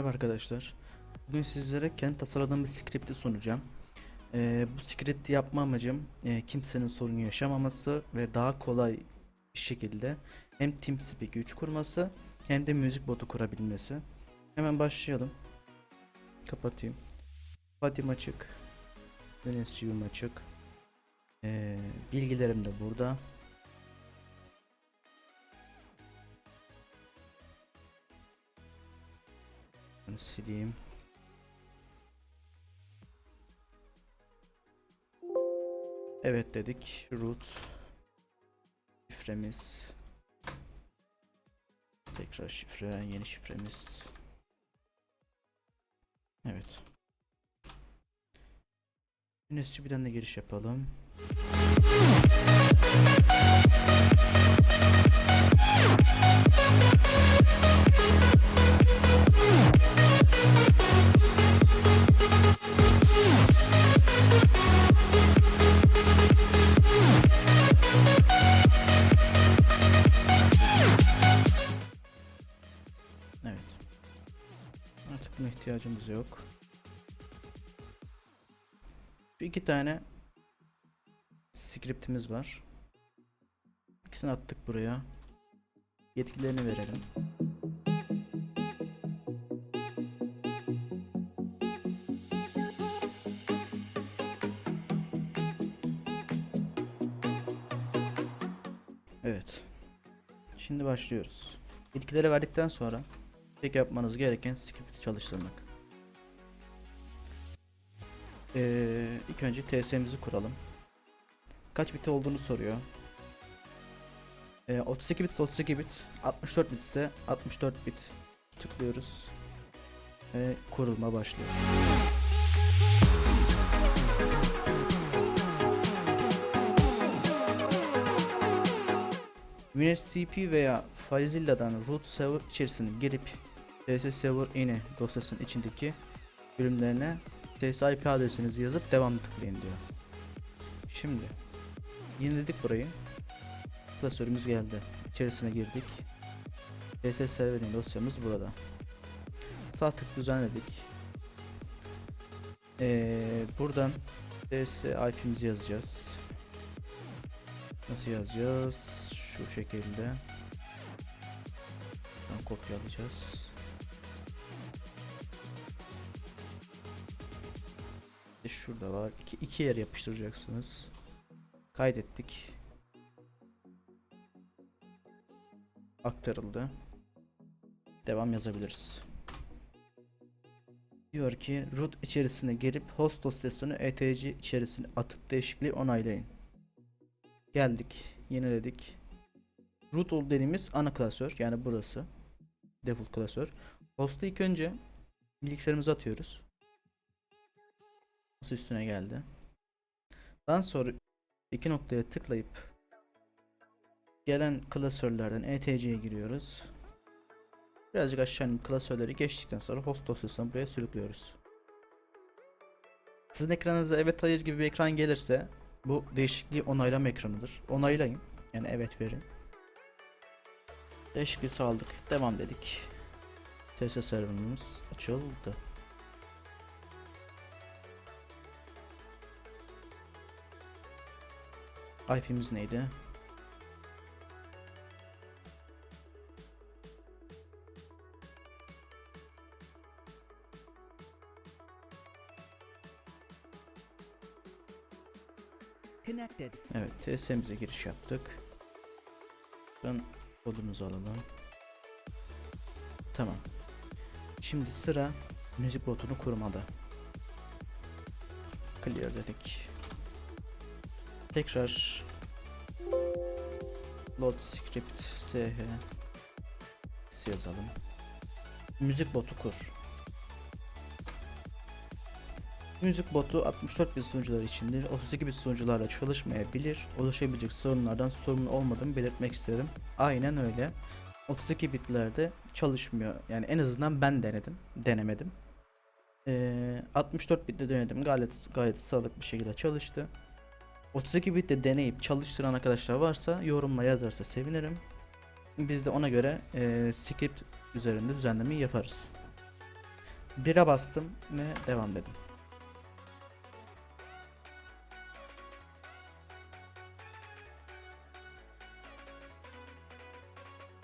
Merhaba arkadaşlar. Bugün sizlere kendi tasarladığım bir script'i sunacağım. Ee, bu script'i yapma amacım e, kimsenin sorunu yaşamaması ve daha kolay bir şekilde hem TeamSpeak 3 kurması hem de müzik botu kurabilmesi. Hemen başlayalım. Kapatayım. Patim açık. Deniz açık. Ee, bilgilerim de burada. Bunu sileyim. Evet dedik. Root şifremiz. Tekrar şifre, yeni şifremiz. Evet. Güneşçi bir de giriş yapalım. İhtiyacımız yok. Şu iki tane scriptimiz var. İkisini attık buraya. Yetkilerini verelim. Evet. Şimdi başlıyoruz. Yetkileri verdikten sonra tek yapmanız gereken script'i çalıştırmak. Ee, ilk önce TS'mizi kuralım. Kaç bit olduğunu soruyor. Ee, 32 bit ise 32 bit, 64 bit ise 64 bit tıklıyoruz. Ve kurulma başlıyor. Windows CP veya FileZilla'dan root server içerisine girip TS server ini dosyasının içindeki bölümlerine TS IP adresinizi yazıp devam tıklayın diyor. Şimdi yeniledik burayı. Klasörümüz geldi. İçerisine girdik. TS serverin dosyamız burada. Sağ tık düzenledik. Ee, buradan TS IP'mizi yazacağız. Nasıl yazacağız? Şu şekilde. Buradan kopyalayacağız. Şurada var. İki, iki yer yapıştıracaksınız. Kaydettik. Aktarıldı. Devam yazabiliriz. Diyor ki root içerisine girip host dosyasını etc içerisine atıp değişikliği onaylayın. Geldik. Yeniledik. Root ol dediğimiz ana klasör yani burası. Default klasör. Host'u ilk önce bilgisayarımıza atıyoruz. Nasıl üstüne geldi. Daha sonra iki noktaya tıklayıp gelen klasörlerden etc'ye giriyoruz. Birazcık aşağı inip klasörleri geçtikten sonra host dosyasını buraya sürüklüyoruz. Sizin ekranınıza evet hayır gibi bir ekran gelirse bu değişikliği onaylama ekranıdır. Onaylayın. Yani evet verin. Değişikliği sağladık. Devam dedik. TS serverımız açıldı. IP'miz neydi? Connected. Evet, TS'mize giriş yaptık. Ben kodumuzu alalım. Tamam. Şimdi sıra müzik botunu kurmada. Clear dedik. Tekrar load script sh yazalım. Müzik botu kur. Müzik botu 64 bit sunucular içindir. 32 bit sunucularla çalışmayabilir. Oluşabilecek sorunlardan sorumlu olmadığımı belirtmek isterim. Aynen öyle. 32 bitlerde çalışmıyor. Yani en azından ben denedim. Denemedim. Ee, 64 bitte denedim. Gayet gayet sağlıklı bir şekilde çalıştı. 32 bitte deneyip çalıştıran arkadaşlar varsa yorumla yazarsa sevinirim. Biz de ona göre e, script üzerinde düzenlemeyi yaparız. 1'e bastım ve devam dedim.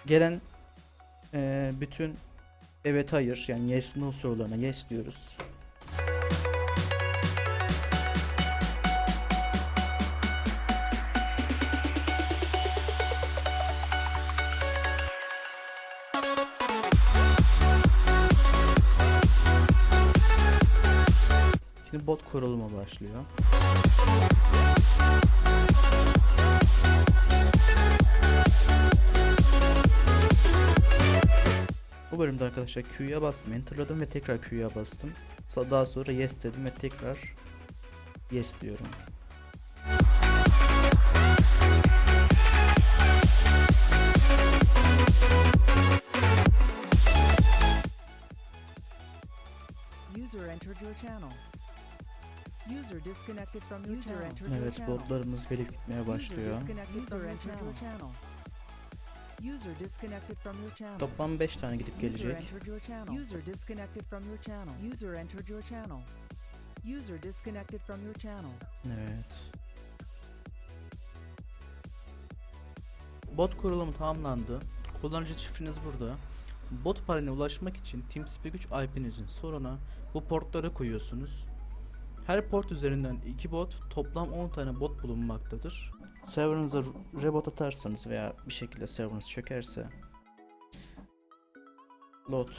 Gelen eee, bütün evet hayır yani yes no sorularına yes diyoruz. Bot kuruluma başlıyor. Bu bölümde arkadaşlar Q'ya bastım, enterladım ve tekrar Q'ya bastım. Daha sonra yes dedim ve tekrar yes diyorum. User entered your channel. Evet channel. botlarımız gelip gitmeye User başlıyor. disconnected User entered your channel. User disconnected from your channel. Toplam 5 tane gidip User gelecek. entered your channel. User disconnected from your channel. User entered your channel. User disconnected from your channel. Evet. Bot kurulumu tamamlandı. Kullanıcı şifreniz burada. Bot paneline ulaşmak için TeamSpeak 3 IP'nizin sonuna bu portları koyuyorsunuz. Her port üzerinden 2 bot, toplam 10 tane bot bulunmaktadır. Serverınıza rebot atarsanız veya bir şekilde serverınız çökerse load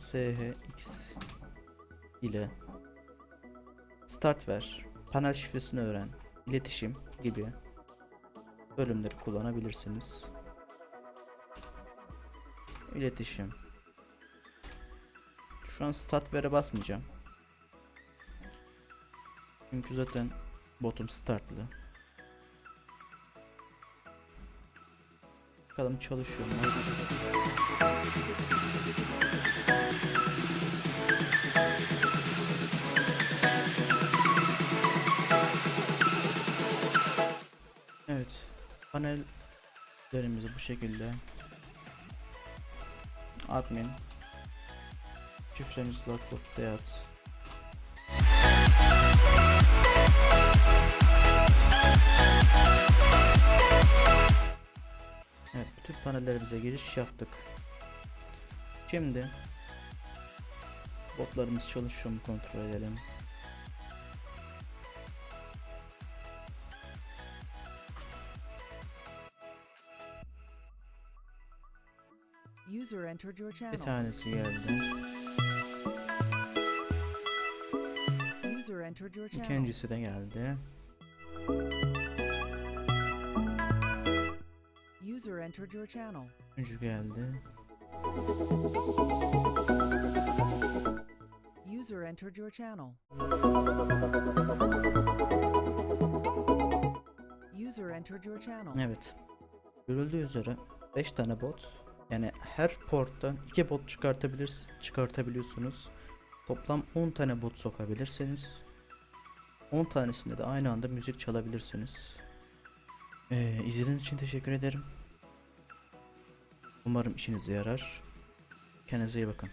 shx ile start ver, panel şifresini öğren, iletişim gibi bölümleri kullanabilirsiniz. İletişim. Şu an start ver'e basmayacağım. Çünkü zaten botum startlı. Bakalım çalışıyor mu? Evet. Panellerimizi bu şekilde admin şifremiz last of death Evet bütün panellerimize giriş yaptık. Şimdi botlarımız çalışıyor mu kontrol edelim. User Bir tanesi geldi. İkincisi de geldi. User entered your channel. Üçüncü geldi. User entered your channel. User entered your channel. Evet. Görüldüğü üzere 5 tane bot. Yani her porttan 2 bot çıkartabilir çıkartabiliyorsunuz. Toplam 10 tane bot sokabilirsiniz. 10 tanesinde de aynı anda müzik çalabilirsiniz. Ee, izlediğiniz için teşekkür ederim. Umarım işinize yarar. Kendinize iyi bakın.